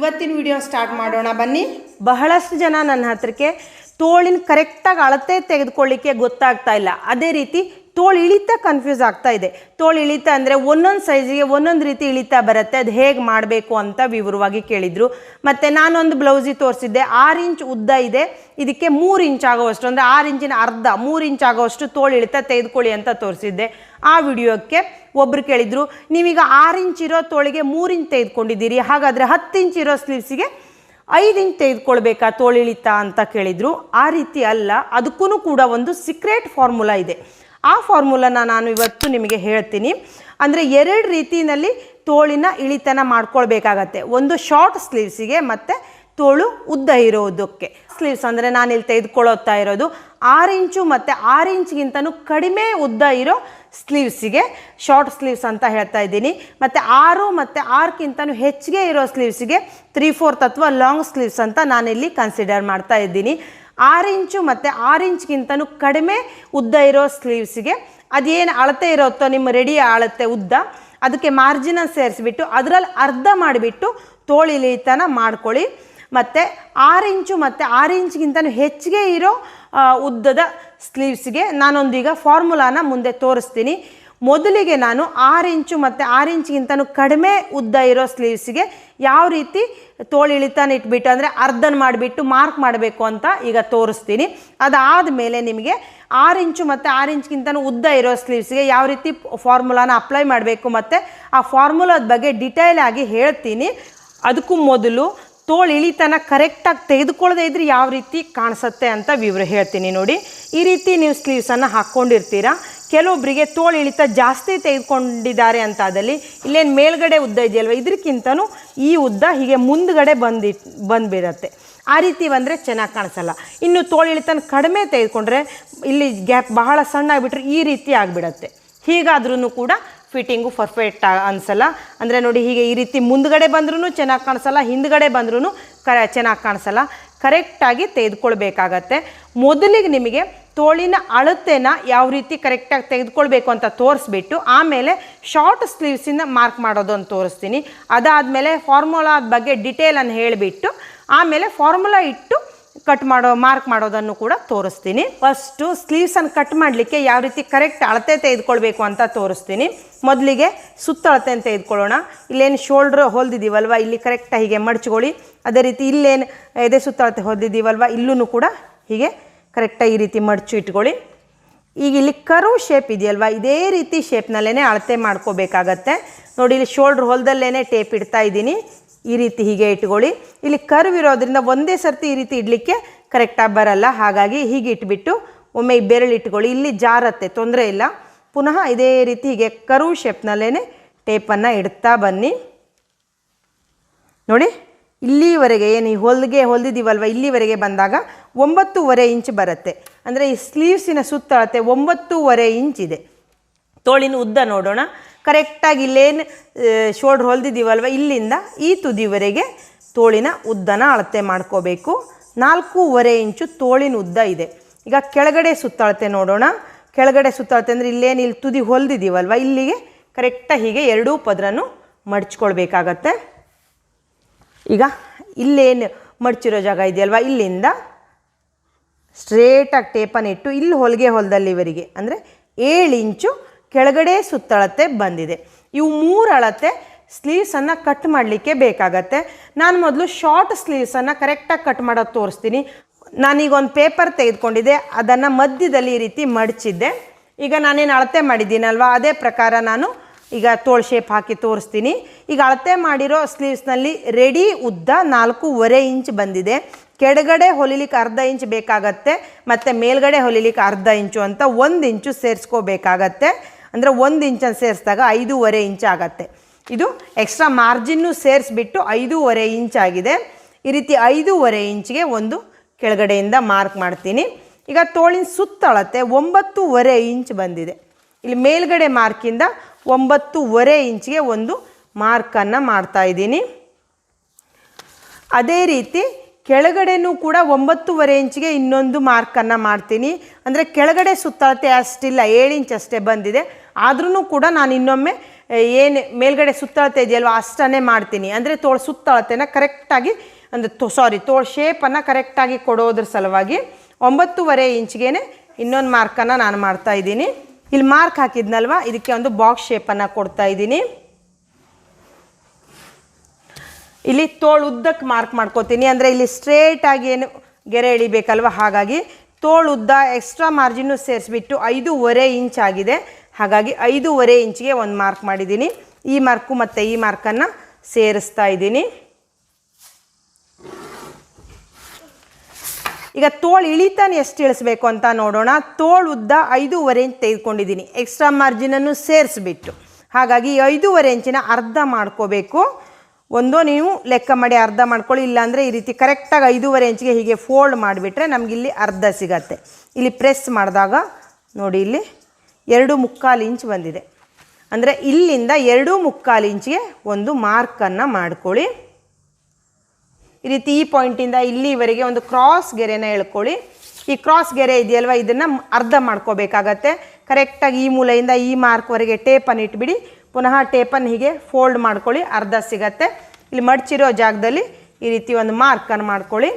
ಇವತ್ತಿನ video start ಮಾಡೋಣ. ಬನ್ನಿ. ಬಹಳಷ್ಟು ಜನ ನನ್ನ ಹತ್ರಕ್ಕೆ ತೋಳಿನ ಕರೆಕ್ಟಾಗಿ ಅಳತೆ ತೆಗೆದುಕೊಳ್ಳಿಕ್ಕೆ ಗೊತ್ತಾಗ್ತಾ ಇಲ್ಲ. ಅದೇ ರೀತಿ ತೋಳು ಇಳಿತ ಕನ್ಫ್ಯೂಸ್ ಆಗ್ತಾ ಇದೆ. ತೋಳು ಇಳಿತ ಅಂದರೆ ಒಂದೊಂದು ಸೈಜಿಗೆ ಒಂದೊಂದು ರೀತಿ ಇಳಿತ ಬರುತ್ತೆ. ಅದು ಹೇಗೆ ಮಾಡಬೇಕು ಅಂತ ವಿವರವಾಗಿ ಕೇಳಿದರು. ಮತ್ತು ನಾನೊಂದು ಬ್ಲೌಸಿಗೆ ತೋರಿಸಿದ್ದೆ. ಆರು ಇಂಚ್ ಉದ್ದ ಇದೆ. ಇದಕ್ಕೆ ಮೂರು ಇಂಚ್ ಆಗೋವಷ್ಟು, ಅಂದರೆ ಆರು ಇಂಚಿನ ಅರ್ಧ, ಮೂರು ಇಂಚ್ ಆಗೋವಷ್ಟು ತೋಳು ಇಳಿತ ತೆಗೆದುಕೊಳ್ಳಿ ಅಂತ ತೋರಿಸಿದ್ದೆ. ಆ ವಿಡಿಯೋಕ್ಕೆ ಒಬ್ರು ಕೇಳಿದರು, ನೀವೀಗ ಆರು ಇಂಚ್ ಇರೋ ತೋಳಿಗೆ ಮೂರು ಇಂಚ್ ತೆಗೆದುಕೊಂಡಿದ್ದೀರಿ. ಹಾಗಾದರೆ ಹತ್ತು ಇಂಚ್ ಇರೋ ಸ್ಲೀವ್ಸಿಗೆ ಐದು ಇಂಚ್ ತೆಗೆದುಕೊಳ್ಬೇಕಾ ತೋಳಿಳಿತ ಅಂತ ಕೇಳಿದರು. ಆ ರೀತಿ ಅಲ್ಲ. ಅದಕ್ಕೂ ಕೂಡ ಒಂದು ಸೀಕ್ರೆಟ್ ಫಾರ್ಮುಲಾ ಇದೆ. ಆ ಫಾರ್ಮುಲಾನ ನಾನು ಇವತ್ತು ನಿಮಗೆ ಹೇಳ್ತೀನಿ. ಅಂದರೆ ಎರಡು ರೀತಿಯಲ್ಲಿ ತೋಳಿನ ಇಳಿತನ ಮಾಡ್ಕೊಳ್ಬೇಕಾಗತ್ತೆ. ಒಂದು ಶಾರ್ಟ್ ಸ್ಲೀವ್ಸಿಗೆ ಮತ್ತು ತೋಳು ಉದ್ದ ಇರೋದಕ್ಕೆ. ಸ್ಲೀವ್ಸ್ ಅಂದರೆ ನಾನಿಲ್ಲಿ ತೆಗೆದುಕೊಳ್ಳೋತ್ತಾ ಇರೋದು. ಆರು ಇಂಚು ಮತ್ತು ಆರು ಇಂಚ್ಗಿಂತನೂ ಕಡಿಮೆ ಉದ್ದ ಇರೋ ಸ್ಲೀವ್ಸಿಗೆ ಶಾರ್ಟ್ ಸ್ಲೀವ್ಸ್ ಅಂತ ಹೇಳ್ತಾ ಇದ್ದೀನಿ. ಮತ್ತು ಆರು ಮತ್ತು ಆರ್ಕ್ಕಿಂತನೂ ಹೆಚ್ಚಿಗೆ ಇರೋ ಸ್ಲೀವ್ಸಿಗೆ ತ್ರೀ ಫೋರ್ತ್ ಅಥವಾ ಲಾಂಗ್ ಸ್ಲೀವ್ಸ್ ಅಂತ ನಾನಿಲ್ಲಿ ಕನ್ಸಿಡರ್ ಮಾಡ್ತಾ ಇದ್ದೀನಿ. ಆರು ಇಂಚು ಮತ್ತು ಆರು ಕಡಿಮೆ ಉದ್ದ ಇರೋ ಸ್ಲೀವ್ಸಿಗೆ ಅದೇನು ಅಳತೆ ಇರುತ್ತೋ ನಿಮ್ಮ ರೆಡಿ ಅಳತೆ ಉದ್ದ, ಅದಕ್ಕೆ ಮಾರ್ಜಿನ ಸೇರಿಸ್ಬಿಟ್ಟು ಅದರಲ್ಲಿ ಅರ್ಧ ಮಾಡಿಬಿಟ್ಟು ತೋಳಿಲಿತನ ಮಾಡ್ಕೊಳ್ಳಿ. ಮತ್ತು ಆರು ಇಂಚು ಮತ್ತು ಆರು ಹೆಚ್ಚಿಗೆ ಇರೋ ಉದ್ದದ ಸ್ಲೀವ್ಸ್ಗೆ ನಾನೊಂದೀಗ ಫಾರ್ಮುಲಾನ ಮುಂದೆ ತೋರಿಸ್ತೀನಿ. ಮೊದಲಿಗೆ ನಾನು ಆರು ಇಂಚು ಮತ್ತು ಆರು ಕಡಿಮೆ ಉದ್ದ ಇರೋ ಸ್ಲೀವ್ಸ್ಗೆ ಯಾವ ರೀತಿ ತೋಳು ಇಳಿತಾನ ಇಟ್ಬಿಟ್ಟು ಅಂದರೆ ಅರ್ಧನ ಮಾಡಿಬಿಟ್ಟು ಮಾರ್ಕ್ ಮಾಡಬೇಕು ಅಂತ ಈಗ ತೋರಿಸ್ತೀನಿ. ಅದಾದ ಮೇಲೆ ನಿಮಗೆ ಆರು ಇಂಚು ಮತ್ತು ಆರು ಇಂಚ್ಗಿಂತನೂ ಉದ್ದ ಇರೋ ಸ್ಲೀವ್ಸ್ಗೆ ಯಾವ ರೀತಿ ಫಾರ್ಮುಲಾನ ಅಪ್ಲೈ ಮಾಡಬೇಕು ಮತ್ತು ಆ ಫಾರ್ಮುಲಾದ ಬಗ್ಗೆ ಡಿಟೈಲ್ ಆಗಿ ಹೇಳ್ತೀನಿ. ಅದಕ್ಕೂ ಮೊದಲು ತೋಳು ಇಳಿತನ ಕರೆಕ್ಟಾಗಿ ತೆಗೆದುಕೊಳ್ಳದೆ ಇದ್ರೆ ಯಾವ ರೀತಿ ಕಾಣಿಸುತ್ತೆ ಅಂತ ವಿವರ ಹೇಳ್ತೀನಿ ನೋಡಿ. ಈ ರೀತಿ ನೀವು ಸ್ಲೀವ್ಸನ್ನು ಹಾಕ್ಕೊಂಡಿರ್ತೀರಾ ಕೆಲವೊಬ್ಬರಿಗೆ ತೋಳು ಇಳಿತ ಜಾಸ್ತಿ ತೆಗೆದುಕೊಂಡಿದ್ದಾರೆ ಅಂತಾದಲ್ಲಿ ಇಲ್ಲೇನು ಮೇಲ್ಗಡೆ ಉದ್ದ ಇದೆಯಲ್ವ? ಇದಕ್ಕಿಂತನೂ ಈ ಉದ್ದ ಹೀಗೆ ಮುಂದ್ಗಡೆ ಬಂದಿ, ಬಂದುಬಿಡತ್ತೆ. ಆ ರೀತಿ ಬಂದರೆ ಚೆನ್ನಾಗಿ ಕಾಣಿಸಲ್ಲ. ಇನ್ನು ತೋಳು ಇಳಿತನ ಕಡಿಮೆ ತೆಗೆದುಕೊಂಡ್ರೆ ಇಲ್ಲಿ ಗ್ಯಾಪ್ ಬಹಳ ಸಣ್ಣ ಆಗಿಬಿಟ್ರೆ ಈ ರೀತಿ ಆಗಿಬಿಡತ್ತೆ. ಹೀಗಾದ್ರೂ ಕೂಡ ಫಿಟ್ಟಿಂಗು ಪರ್ಫೆಕ್ಟ್ ಅನಿಸಲ್ಲ. ಅಂದರೆ ನೋಡಿ ಹೀಗೆ ಈ ರೀತಿ ಮುಂದ್ಗಡೆ ಬಂದ್ರೂ ಚೆನ್ನಾಗಿ ಕಾಣಿಸಲ್ಲ, ಹಿಂದ್ಗಡೆ ಬಂದ್ರೂ ಕ ಚೆನ್ನಾಗಿ ಕಾಣಿಸಲ್ಲ. ಕರೆಕ್ಟಾಗಿ ತೆಗೆದುಕೊಳ್ಬೇಕಾಗತ್ತೆ. ಮೊದಲಿಗೆ ನಿಮಗೆ ತೋಳಿನ ಅಳತೆನ ಯಾವ ರೀತಿ ಕರೆಕ್ಟಾಗಿ ತೆಗೆದುಕೊಳ್ಬೇಕು ಅಂತ ತೋರಿಸ್ಬಿಟ್ಟು ಆಮೇಲೆ ಶಾರ್ಟ್ ಸ್ಲೀವ್ಸಿಂದ ಮಾರ್ಕ್ ಮಾಡೋದು ಅಂತ ತೋರಿಸ್ತೀನಿ. ಅದಾದಮೇಲೆ ಫಾರ್ಮುಲಾದ ಬಗ್ಗೆ ಡಿಟೇಲನ್ನು ಹೇಳಿಬಿಟ್ಟು ಆಮೇಲೆ ಫಾರ್ಮುಲಾ ಇಟ್ಟು ಕಟ್ ಮಾಡೋ ಮಾರ್ಕ್ ಮಾಡೋದನ್ನು ಕೂಡ ತೋರಿಸ್ತೀನಿ. ಫಸ್ಟು ಸ್ಲೀವ್ಸನ್ನು ಕಟ್ ಮಾಡಲಿಕ್ಕೆ ಯಾವ ರೀತಿ ಕರೆಕ್ಟ್ ಅಳತೆ ತೆಗೆದುಕೊಳ್ಬೇಕು ಅಂತ ತೋರಿಸ್ತೀನಿ. ಮೊದಲಿಗೆ ಸುತ್ತಳತೆ ಅಂತ ತೆಗೆದುಕೊಳ್ಳೋಣ. ಇಲ್ಲೇನು ಶೋಲ್ಡ್ರ್ ಹೊಲ್ದಿದ್ದೀವಲ್ವ ಇಲ್ಲಿ ಕರೆಕ್ಟಾಗಿ ಹೀಗೆ ಮಡ್ಚ್ಕೊಳ್ಳಿ. ಅದೇ ರೀತಿ ಇಲ್ಲೇನು ಎದೆ ಸುತ್ತಳತೆ ಹೊಲ್ದಿದ್ದೀವಲ್ವ ಇಲ್ಲೂ ಕೂಡ ಹೀಗೆ ಕರೆಕ್ಟಾಗಿ ಈ ರೀತಿ ಮಡಚು ಇಟ್ಕೊಳ್ಳಿ. ಈಗ ಇಲ್ಲಿ ಕರು ಶೇಪ್ ಇದೆಯಲ್ವ? ಇದೇ ರೀತಿ ಶೇಪ್ನಲ್ಲೇ ಅಳತೆ ಮಾಡ್ಕೋಬೇಕಾಗತ್ತೆ. ನೋಡಿ, ಇಲ್ಲಿ ಶೋಲ್ಡ್ರ್ ಹೊಲದಲ್ಲೇ ಟೇಪ್ ಇಡ್ತಾ ಇದ್ದೀನಿ. ಈ ರೀತಿ ಹೀಗೆ ಇಟ್ಕೊಳ್ಳಿ. ಇಲ್ಲಿ ಕರ್ವ್ ಇರೋದ್ರಿಂದ ಒಂದೇ ಸರ್ತಿ ಈ ರೀತಿ ಇಡಲಿಕ್ಕೆ ಕರೆಕ್ಟಾಗಿ ಬರಲ್ಲ. ಹಾಗಾಗಿ ಹೀಗೆ ಇಟ್ಬಿಟ್ಟು ಒಮ್ಮೆ ಬೆರಳು ಇಟ್ಕೊಳ್ಳಿ. ಇಲ್ಲಿ ಜಾರತ್ತೆ, ತೊಂದರೆ ಇಲ್ಲ. ಪುನಃ ಇದೇ ರೀತಿ ಹೀಗೆ ಕರು ಶೇಪ್ನಲ್ಲೇ ಟೇಪನ್ನು ಇಡ್ತಾ ಬನ್ನಿ. ನೋಡಿ, ಇಲ್ಲಿವರೆಗೆ ಏನು ಹೊಲಿಗೆ, ಹೊಲ್ದಿದ್ದೀವಲ್ವ? ಇಲ್ಲಿವರೆಗೆ ಬಂದಾಗ ಒಂಬತ್ತೂವರೆ ಇಂಚ್ ಬರುತ್ತೆ. ಅಂದರೆ ಈ ಸ್ಲೀವ್ಸಿನ ಸುತ್ತಳತೆ ಒಂಬತ್ತೂವರೆ ಇಂಚ್ ಇದೆ. ತೋಳಿನ ಉದ್ದ ನೋಡೋಣ. ಕರೆಕ್ಟಾಗಿ ಇಲ್ಲೇನು ಶೋಲ್ಡ್ರ್ ಹೊಲ್ದಿದ್ದೀವಲ್ವ? ಇಲ್ಲಿಂದ ಈ ತುದಿವರೆಗೆ ತೋಳಿನ ಉದ್ದನ ಅಳತೆ ಮಾಡ್ಕೋಬೇಕು. ನಾಲ್ಕೂವರೆ ಇಂಚು ತೋಳಿನ ಉದ್ದ ಇದೆ. ಈಗ ಕೆಳಗಡೆ ಸುತ್ತಳತೆ ನೋಡೋಣ. ಕೆಳಗಡೆ ಸುತ್ತಳತೆ ಅಂದರೆ ಇಲ್ಲೇನು, ಇಲ್ಲಿ ತುದಿ ಹೊಲ್ದಿದ್ದೀವಲ್ವ? ಇಲ್ಲಿಗೆ ಕರೆಕ್ಟಾಗಿ ಹೀಗೆ ಎರಡೂ ಪದರನು ಮಡ್ಚ್ಕೊಳ್ಬೇಕಾಗತ್ತೆ. ಈಗ ಇಲ್ಲೇನು ಮಡ್ಚಿರೋ ಜಾಗ ಇದೆಯಲ್ವ? ಇಲ್ಲಿಂದ ಸ್ಟ್ರೇಟಾಗಿ ಟೇಪನ್ನು ಇಟ್ಟು ಇಲ್ಲಿ ಹೊಲಿಗೆ ಹೊಲದಲ್ಲಿ ಇವರಿಗೆ. ಅಂದರೆ ಏಳು ಇಂಚು ಕೆಳಗಡೆ ಸುತ್ತಳತೆ ಬಂದಿದೆ. ಇವು ಮೂರು ಅಳತೆ ಸ್ಲೀವ್ಸನ್ನು ಕಟ್ ಮಾಡಲಿಕ್ಕೆ ಬೇಕಾಗತ್ತೆ. ನಾನು ಮೊದಲು ಶಾರ್ಟ್ ಸ್ಲೀವ್ಸನ್ನು ಕರೆಕ್ಟಾಗಿ ಕಟ್ ಮಾಡೋದು ತೋರಿಸ್ತೀನಿ. ನಾನೀಗ ಒಂದು ಪೇಪರ್ ತೆಗೆದುಕೊಂಡಿದ್ದೆ, ಅದನ್ನು ಮಧ್ಯದಲ್ಲಿ ಈ ರೀತಿ ಮಡಚಿದ್ದೆ. ಈಗ ನಾನೇನು ಅಳತೆ ಮಾಡಿದ್ದೀನಲ್ವ, ಅದೇ ಪ್ರಕಾರ ನಾನು ಈಗ ತೋಳು ಶೇಪ್ ಹಾಕಿ ತೋರಿಸ್ತೀನಿ. ಈಗ ಅಳತೆ ಮಾಡಿರೋ ಸ್ಲೀವ್ಸ್ನಲ್ಲಿ ರೆಡಿ ಉದ್ದ ನಾಲ್ಕೂವರೆ ಇಂಚ್ ಬಂದಿದೆ. ಕೆಳಗಡೆ ಹೊಲಿಲಿಕ್ಕೆ ಅರ್ಧ ಇಂಚ್ ಬೇಕಾಗತ್ತೆ, ಮತ್ತು ಮೇಲ್ಗಡೆ ಹೊಲಿಲಿಕ್ಕೆ ಅರ್ಧ ಇಂಚು ಅಂತ ಒಂದು ಇಂಚು ಸೇರಿಸ್ಕೋಬೇಕಾಗತ್ತೆ. ಅಂದರೆ ಒಂದು ಇಂಚನ್ನು ಸೇರಿಸಿದಾಗ ಐದೂವರೆ ಇಂಚ್ ಆಗತ್ತೆ. ಇದು ಎಕ್ಸ್ಟ್ರಾ ಮಾರ್ಜಿನ್ನು ಸೇರಿಸ್ಬಿಟ್ಟು ಐದೂವರೆ ಇಂಚ್ ಆಗಿದೆ. ಈ ರೀತಿ ಐದೂವರೆ ಇಂಚ್ಗೆ ಒಂದು ಕೆಳಗಡೆಯಿಂದ ಮಾರ್ಕ್ ಮಾಡ್ತೀನಿ. ಈಗ ತೋಳಿನ ಸುತ್ತಳತೆ ಒಂಬತ್ತೂವರೆ ಇಂಚ್ ಬಂದಿದೆ. ಇಲ್ಲಿ ಮೇಲ್ಗಡೆ ಮಾರ್ಕಿಂದ ಒಂಬತ್ತೂವರೆ ಇಂಚ್ಗೆ ಒಂದು ಮಾರ್ಕನ್ನು ಮಾಡ್ತಾ ಇದ್ದೀನಿ. ಅದೇ ರೀತಿ ಕೆಳಗಡೆನೂ ಕೂಡ ಒಂಬತ್ತೂವರೆ ಇಂಚಿಗೆ ಇನ್ನೊಂದು ಮಾರ್ಕನ್ನು ಮಾಡ್ತೀನಿ. ಅಂದರೆ ಕೆಳಗಡೆ ಸುತ್ತಳತೆ ಅಷ್ಟಿಲ್ಲ, ಏಳು ಇಂಚ್ ಅಷ್ಟೇ ಬಂದಿದೆ. ಆದ್ರೂ ಕೂಡ ನಾನು ಇನ್ನೊಮ್ಮೆ ಏನು ಮೇಲ್ಗಡೆ ಸುತ್ತಳತೆ ಇದೆಯಲ್ವ ಅಷ್ಟನ್ನೇ ಮಾಡ್ತೀನಿ. ಅಂದರೆ ತೋಳು ಸುತ್ತಳತೆನ ಕರೆಕ್ಟಾಗಿ ಅಂದರೆ ತೋ ಸಾರಿ ತೋಳು ಶೇಪನ್ನು ಕರೆಕ್ಟಾಗಿ ಕೊಡೋದ್ರ ಸಲುವಾಗಿ ಒಂಬತ್ತೂವರೆ ಇಂಚ್ಗೆ ಇನ್ನೊಂದು ಮಾರ್ಕನ್ನು ನಾನು ಮಾಡ್ತಾ ಇದ್ದೀನಿ. ಇಲ್ಲಿ ಮಾರ್ಕ್ ಹಾಕಿದ್ನಲ್ವ? ಇದಕ್ಕೆ ಒಂದು ಬಾಕ್ಸ್ ಶೇಪನ್ನು ಕೊಡ್ತಾ ಇದ್ದೀನಿ. ಇಲ್ಲಿ ತೋಳು ಉದ್ದಕ್ಕೆ ಮಾರ್ಕ್ ಮಾಡ್ಕೋತೀನಿ. ಅಂದರೆ ಇಲ್ಲಿ ಸ್ಟ್ರೇಟಾಗಿ ಏನು ಗೆರೆ ಎಳಿಬೇಕಲ್ವ? ಹಾಗಾಗಿ ತೋಳು ಉದ್ದ ಎಕ್ಸ್ಟ್ರಾ ಮಾರ್ಜಿನ್ನು ಸೇರಿಸ್ಬಿಟ್ಟು ಐದೂವರೆ ಇಂಚ್ ಆಗಿದೆ. ಹಾಗಾಗಿ ಐದೂವರೆ ಇಂಚ್ಗೆ ಒಂದು ಮಾರ್ಕ್ ಮಾಡಿದ್ದೀನಿ ಈ ಮಾರ್ಕು ಮತ್ತು ಈ ಮಾರ್ಕನ್ನು ಸೇರಿಸ್ತಾ ಇದ್ದೀನಿ. ಈಗ ತೋಳು ಇಳಿತಾನೆ ಎಷ್ಟು ಇಳಿಸ್ಬೇಕು ಅಂತ ನೋಡೋಣ. ತೋಳು ಉದ್ದ ಐದೂವರೆ ಇಂಚ್ ತೆಗೆದುಕೊಂಡಿದ್ದೀನಿ ಎಕ್ಸ್ಟ್ರಾ ಮಾರ್ಜಿನನ್ನು ಸೇರಿಸ್ಬಿಟ್ಟು. ಹಾಗಾಗಿ ಐದೂವರೆ ಇಂಚಿನ ಅರ್ಧ ಮಾಡ್ಕೋಬೇಕು. ಒಂದು ನೀವು ಲೆಕ್ಕ ಮಾಡಿ ಅರ್ಧ ಮಾಡ್ಕೊಳ್ಳಿ, ಇಲ್ಲಾಂದರೆ ಈ ರೀತಿ ಕರೆಕ್ಟಾಗಿ ಐದೂವರೆ ಇಂಚಿಗೆ ಹೀಗೆ ಫೋಲ್ಡ್ ಮಾಡಿಬಿಟ್ರೆ ನಮಗಿಲ್ಲಿ ಅರ್ಧ ಸಿಗತ್ತೆ. ಇಲ್ಲಿ ಪ್ರೆಸ್ ಮಾಡಿದಾಗ ನೋಡಿ ಇಲ್ಲಿ ಎರಡು ಮುಕ್ಕಾಲು ಇಂಚ್ ಬಂದಿದೆ. ಅಂದರೆ ಇಲ್ಲಿಂದ ಎರಡು ಮುಕ್ಕಾಲು ಇಂಚಿಗೆ ಒಂದು ಮಾರ್ಕನ್ನು ಮಾಡ್ಕೊಳ್ಳಿ. ಈ ರೀತಿ ಈ ಪಾಯಿಂಟಿಂದ ಇಲ್ಲಿವರೆಗೆ ಒಂದು ಕ್ರಾಸ್ ಗೆರೆನ ಎಳ್ಕೊಳ್ಳಿ. ಈ ಕ್ರಾಸ್ ಗೆರೆ ಇದೆಯಲ್ವ? ಇದನ್ನು ಅರ್ಧ ಮಾಡ್ಕೋಬೇಕಾಗತ್ತೆ. ಕರೆಕ್ಟಾಗಿ ಈ ಮೂಲೆಯಿಂದ ಈ ಮಾರ್ಕ್ವರೆಗೆ ಟೇಪನ್ನು ಇಟ್ಬಿಡಿ. ಪುನಃ ಟೇಪನ್ನು ಹೀಗೆ ಫೋಲ್ಡ್ ಮಾಡ್ಕೊಳ್ಳಿ, ಅರ್ಧ ಸಿಗತ್ತೆ. ಇಲ್ಲಿ ಮಡಚಿರೋ ಜಾಗದಲ್ಲಿ ಈ ರೀತಿ ಒಂದು ಮಾರ್ಕನ್ನು ಮಾಡ್ಕೊಳ್ಳಿ.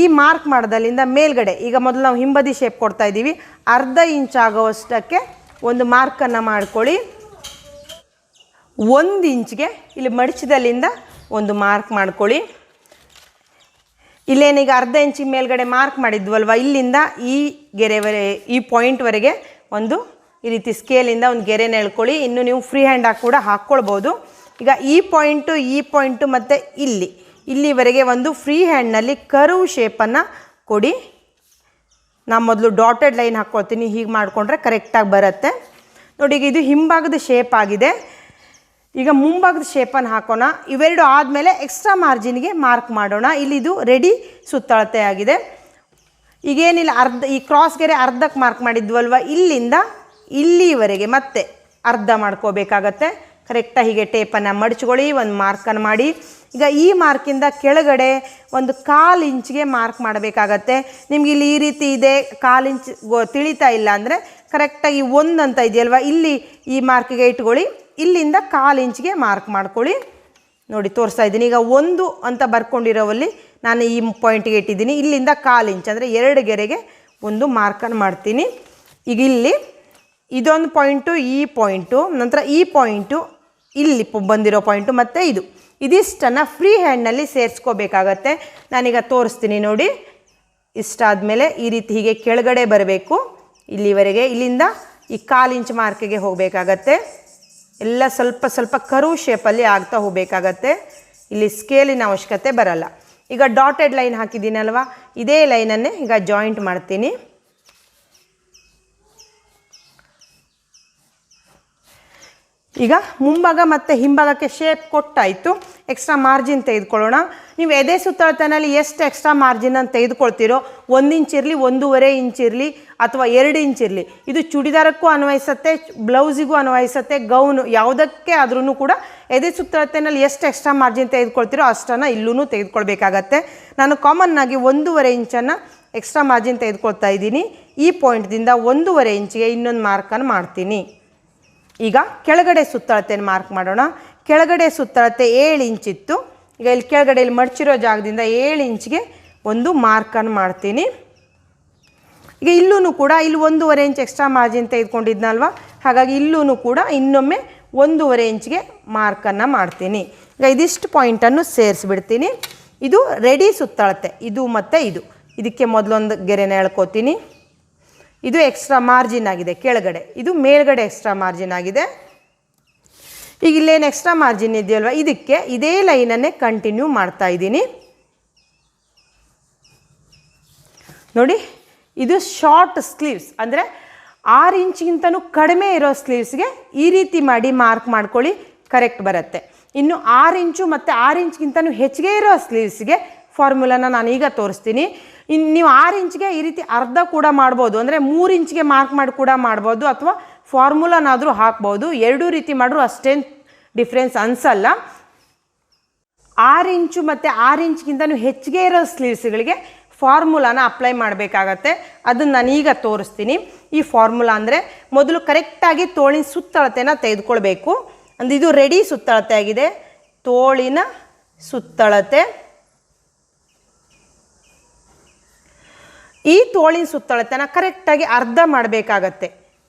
ಈ ಮಾರ್ಕ್ ಮಾಡೋದಲ್ಲಿಂದ ಮೇಲ್ಗಡೆ, ಈಗ ಮೊದಲು ನಾವು ಹಿಂಬದಿ ಶೇಪ್ ಕೊಡ್ತಾ ಇದ್ದೀವಿ, ಅರ್ಧ ಇಂಚ್ ಆಗೋವಷ್ಟಕ್ಕೆ ಒಂದು ಮಾರ್ಕನ್ನು ಮಾಡ್ಕೊಳ್ಳಿ. ಒಂದು ಇಂಚ್ಗೆ ಇಲ್ಲಿ ಮಡಚಿದಲ್ಲಿಂದ ಒಂದು ಮಾರ್ಕ್ ಮಾಡ್ಕೊಳ್ಳಿ. ಇಲ್ಲೇನೀಗ ಅರ್ಧ ಇಂಚಿಗೆ ಮೇಲ್ಗಡೆ ಮಾರ್ಕ್ ಮಾಡಿದ್ವಲ್ವ, ಇಲ್ಲಿಂದ ಈ ಗೆರೆವರೆ, ಈ ಪಾಯಿಂಟ್ವರೆಗೆ ಒಂದು ಈ ರೀತಿ ಸ್ಕೇಲಿಂದ ಒಂದು ಗೆರೆನ ಎಳ್ಕೊಳ್ಳಿ. ಇನ್ನು ನೀವು ಫ್ರೀ ಹ್ಯಾಂಡಾಗಿ ಕೂಡ ಹಾಕ್ಕೊಳ್ಬೋದು. ಈಗ ಈ ಪಾಯಿಂಟು ಈ ಪಾಯಿಂಟು ಮತ್ತು ಇಲ್ಲಿ. ಇಲ್ಲಿವರೆಗೆ ಒಂದು ಫ್ರೀ ಹ್ಯಾಂಡ್ನಲ್ಲಿ ಕರ್ವ್ ಶೇಪನ್ನು ಕೊಡಿ. ನಾನು ಮೊದಲು ಡಾಟೆಡ್ ಲೈನ್ ಹಾಕ್ಕೊಳ್ತೀನಿ. ಹೀಗೆ ಮಾಡಿಕೊಂಡ್ರೆ ಕರೆಕ್ಟಾಗಿ ಬರುತ್ತೆ. ನೋಡಿ, ಈಗ ಇದು ಹಿಂಭಾಗದ ಶೇಪ್ ಆಗಿದೆ. ಈಗ ಮುಂಭಾಗದ ಶೇಪನ್ನು ಹಾಕೋಣ. ಇವೆರಡು ಆದಮೇಲೆ ಎಕ್ಸ್ಟ್ರಾ ಮಾರ್ಜಿನ್ಗೆ ಮಾರ್ಕ್ ಮಾಡೋಣ. ಇಲ್ಲಿ ಇದು ರೆಡಿ ಸುತ್ತಳತೆ ಆಗಿದೆ. ಈಗೇನಿಲ್ಲ, ಅರ್ಧ, ಈ ಕ್ರಾಸ್ ಗೆರೆ ಅರ್ಧಕ್ಕೆ ಮಾರ್ಕ್ ಮಾಡಿದ್ವಲ್ವ? ಇಲ್ಲಿಂದ ಇಲ್ಲಿವರೆಗೆ ಮತ್ತೆ ಅರ್ಧ ಮಾಡ್ಕೋಬೇಕಾಗತ್ತೆ. ಕರೆಕ್ಟಾಗಿ ಹೀಗೆ ಟೇಪನ್ನು ಮಡಚ್ಕೊಳ್ಳಿ, ಒಂದು ಮಾರ್ಕನ್ನು ಮಾಡಿ. ಈಗ ಈ ಮಾರ್ಕಿಂದ ಕೆಳಗಡೆ ಒಂದು ಕಾಲು ಇಂಚ್ಗೆ ಮಾರ್ಕ್ ಮಾಡಬೇಕಾಗತ್ತೆ. ನಿಮ್ಗೆ ಇಲ್ಲಿ ಈ ರೀತಿ ಇದೆ, ಕಾಲು ಇಂಚ್ ಗೋ ತಿಳಿತಾ ಇಲ್ಲ ಅಂದರೆ ಕರೆಕ್ಟಾಗಿ ಒಂದು ಅಂತ ಇದೆಯಲ್ವ? ಇಲ್ಲಿ ಈ ಮಾರ್ಕಿಗೆ ಇಟ್ಕೊಳ್ಳಿ, ಇಲ್ಲಿಂದ ಕಾಲು ಇಂಚ್ಗೆ ಮಾರ್ಕ್ ಮಾಡ್ಕೊಳ್ಳಿ. ನೋಡಿ, ತೋರಿಸ್ತಾ ಇದ್ದೀನಿ. ಈಗ ಒಂದು ಅಂತ ಬರ್ಕೊಂಡಿರೋವಲ್ಲಿ ನಾನು ಈ ಪಾಯಿಂಟಿಗೆ ಇಟ್ಟಿದ್ದೀನಿ. ಇಲ್ಲಿಂದ ಕಾಲು ಇಂಚ್ ಅಂದರೆ ಎರಡು ಗೆರೆಗೆ ಒಂದು ಮಾರ್ಕನ್ನು ಮಾಡ್ತೀನಿ. ಈಗ ಇಲ್ಲಿ ಇದೊಂದು ಪಾಯಿಂಟು, ಈ ಪಾಯಿಂಟು, ನಂತರ ಈ ಪಾಯಿಂಟು, ಇಲ್ಲಿ ಬಂದಿರೋ ಪಾಯಿಂಟು ಮತ್ತು ಇದು. ಇದಿಷ್ಟನ್ನು ಫ್ರೀ ಹ್ಯಾಂಡ್ನಲ್ಲಿ ಸೇರಿಸ್ಕೋಬೇಕಾಗತ್ತೆ. ನಾನೀಗ ತೋರಿಸ್ತೀನಿ ನೋಡಿ. ಇಷ್ಟಾದಮೇಲೆ ಈ ರೀತಿ ಹೀಗೆ ಕೆಳಗಡೆ ಬರಬೇಕು. ಇಲ್ಲಿವರೆಗೆ ಇಲ್ಲಿಂದ ಈ ಕಾಲು ಇಂಚ್ ಮಾರ್ಕಿಗೆ ಹೋಗಬೇಕಾಗತ್ತೆ. ಎಲ್ಲ ಸ್ವಲ್ಪ ಸ್ವಲ್ಪ ಕರು ಶೇಪಲ್ಲಿ ಆಗ್ತಾ ಹೋಗಬೇಕಾಗತ್ತೆ. ಇಲ್ಲಿ ಸ್ಕೇಲಿನ ಅವಶ್ಯಕತೆ ಬರಲ್ಲ. ಈಗ ಡಾಟೆಡ್ ಲೈನ್ ಹಾಕಿದ್ದೀನಲ್ವ? ಇದೇ ಲೈನನ್ನೇ ಈಗ ಜಾಯಿಂಟ್ ಮಾಡ್ತೀನಿ. ಈಗ ಮುಂಭಾಗ ಮತ್ತು ಹಿಂಭಾಗಕ್ಕೆ ಶೇಪ್ ಕೊಟ್ಟಾಯಿತು. ಎಕ್ಸ್ಟ್ರಾ ಮಾರ್ಜಿನ್ ತೆಗೆದುಕೊಳ್ಳೋಣ. ನೀವು ಎದೆ ಸುತ್ತಳತನಲ್ಲಿ ಎಷ್ಟು ಎಕ್ಸ್ಟ್ರಾ ಮಾರ್ಜಿನ್ ಮಾರ್ಜಿನನ್ನು ತೆಗೆದುಕೊಳ್ತೀರೋ, ಒಂದು ಇಂಚ್ ಇರಲಿ, ಒಂದೂವರೆ ಇಂಚ್ ಇರಲಿ, ಅಥವಾ ಎರಡು ಇಂಚ್ ಇರಲಿ, ಇದು ಚೂಡಿದಾರಕ್ಕೂ ಅನ್ವಯಿಸುತ್ತೆ, ಬ್ಲೌಸಿಗೂ ಅನ್ವಯಿಸುತ್ತೆ ಗೌನು ಯಾವುದಕ್ಕೆ ಆದ್ರೂ ಕೂಡ ಎದೆ ಸುತ್ತಳತೆಯಲ್ಲಿ ಎಷ್ಟು ಎಕ್ಸ್ಟ್ರಾ ಮಾರ್ಜಿನ್ ತೆಗೆದುಕೊಳ್ತೀರೋ ಅಷ್ಟನ್ನು ಇಲ್ಲೂ ತೆಗೆದುಕೊಳ್ಬೇಕಾಗತ್ತೆ. ನಾನು ಕಾಮನ್ ಆಗಿ ಒಂದೂವರೆ ಇಂಚನ್ನು ಎಕ್ಸ್ಟ್ರಾ ಮಾರ್ಜಿನ್ ತೆಗೆದುಕೊಳ್ತಾ ಇದ್ದೀನಿ. ಈ ಪಾಯಿಂಟ್ದಿಂದ ಒಂದೂವರೆ ಇಂಚಿಗೆ ಇನ್ನೊಂದು ಮಾರ್ಕನ್ನು ಮಾಡ್ತೀನಿ. ಈಗ ಕೆಳಗಡೆ ಸುತ್ತಳತೆಯನ್ನು ಮಾರ್ಕ್ ಮಾಡೋಣ. ಕೆಳಗಡೆ ಸುತ್ತಳತೆ ಏಳು ಇಂಚಿತ್ತು ಈಗ ಇಲ್ಲಿ ಕೆಳಗಡೆ ಇಲ್ಲಿ ಮಡಚಿರೋ ಜಾಗದಿಂದ ಏಳು ಇಂಚಿಗೆ ಒಂದು ಮಾರ್ಕನ್ನು ಮಾಡ್ತೀನಿ. ಈಗ ಇಲ್ಲೂ ಕೂಡ ಇಲ್ಲಿ ಒಂದೂವರೆ ಇಂಚ್ ಎಕ್ಸ್ಟ್ರಾ ಮಾರ್ಜಿನ್ ತೆಗೆದುಕೊಂಡಿದ್ನಲ್ವ? ಹಾಗಾಗಿ ಇಲ್ಲೂ ಕೂಡ ಇನ್ನೊಮ್ಮೆ ಒಂದೂವರೆ ಇಂಚಿಗೆ ಮಾರ್ಕನ್ನು ಮಾಡ್ತೀನಿ. ಈಗ ಇದಿಷ್ಟು ಪಾಯಿಂಟನ್ನು ಸೇರಿಸ್ಬಿಡ್ತೀನಿ. ಇದು ರೆಡಿ ಸುತ್ತಳತೆ. ಇದು ಮತ್ತು ಇದು. ಇದಕ್ಕೆ ಮೊದಲೊಂದು ಗೆರೆನ ಎಳ್ಕೊತೀನಿ. ಇದು ಎಕ್ಸ್ಟ್ರಾ ಮಾರ್ಜಿನ್ ಆಗಿದೆ ಕೆಳಗಡೆ. ಇದು ಮೇಲ್ಗಡೆ ಎಕ್ಸ್ಟ್ರಾ ಮಾರ್ಜಿನ್ ಆಗಿದೆ. ಈಗ ಇಲ್ಲೇನು ಎಕ್ಸ್ಟ್ರಾ ಮಾರ್ಜಿನ್ ಇದೆಯಲ್ವ? ಇದಕ್ಕೆ ಇದೇ ಲೈನನ್ನೇ ಕಂಟಿನ್ಯೂ ಮಾಡ್ತಾ ಇದ್ದೀನಿ. ನೋಡಿ, ಇದು ಶಾರ್ಟ್ ಸ್ಲೀವ್ಸ್ ಅಂದರೆ ಆರು ಇಂಚಿಗಿಂತನೂ ಕಡಿಮೆ ಇರೋ ಸ್ಲೀವ್ಸ್ಗೆ ಈ ರೀತಿ ಮಾಡಿ ಮಾರ್ಕ್ ಮಾಡ್ಕೊಳ್ಳಿ ಕರೆಕ್ಟ್ ಬರುತ್ತೆ. ಇನ್ನು ಆರು ಇಂಚು ಮತ್ತು ಆರು ಇಂಚ್ಗಿಂತನೂ ಹೆಚ್ಚಿಗೆ ಇರೋ ಸ್ಲೀವ್ಸ್ಗೆ ಫಾರ್ಮುಲಾನ ನಾನು ಈಗ ತೋರಿಸ್ತೀನಿ. ಇನ್ನು ನೀವು ಆರು ಇಂಚ್ಗೆ ಈ ರೀತಿ ಅರ್ಧ ಕೂಡ ಮಾಡ್ಬೋದು. ಅಂದರೆ ಮೂರು ಇಂಚ್ಗೆ ಮಾರ್ಕ್ ಮಾಡಿ ಕೂಡ ಮಾಡ್ಬೋದು ಅಥವಾ ಫಾರ್ಮುಲಾನಾದರೂ ಹಾಕ್ಬೋದು. ಎರಡೂ ರೀತಿ ಮಾಡಿದ್ರೂ ಅಷ್ಟೇನು ಡಿಫ್ರೆನ್ಸ್ ಅನಿಸಲ್ಲ. ಆರು ಇಂಚು ಮತ್ತು ಆರು ಇಂಚ್ಗಿಂತನೂ ಹೆಚ್ಚಿಗೆ ಇರೋ ಸ್ಲೀವ್ಸ್ಗಳಿಗೆ ಫಾರ್ಮುಲಾನ ಅಪ್ಲೈ ಮಾಡಬೇಕಾಗತ್ತೆ. ಅದನ್ನು ನಾನು ಈಗ ತೋರಿಸ್ತೀನಿ. ಈ ಫಾರ್ಮುಲಾ ಅಂದರೆ ಮೊದಲು ಕರೆಕ್ಟಾಗಿ ತೋಳಿನ ಸುತ್ತಳತೆನ ತೆಗೆದುಕೊಳ್ಬೇಕು. ಅಂದ್ರೆ ಇದು ರೆಡಿ ಸುತ್ತಳತೆ ಆಗಿದೆ. ತೋಳಿನ ಸುತ್ತಳತೆ. ಈ ತೋಳಿನ ಸುತ್ತಳತೆನ ಕರೆಕ್ಟಾಗಿ ಅರ್ಧ ಮಾಡಬೇಕಾಗತ್ತೆ.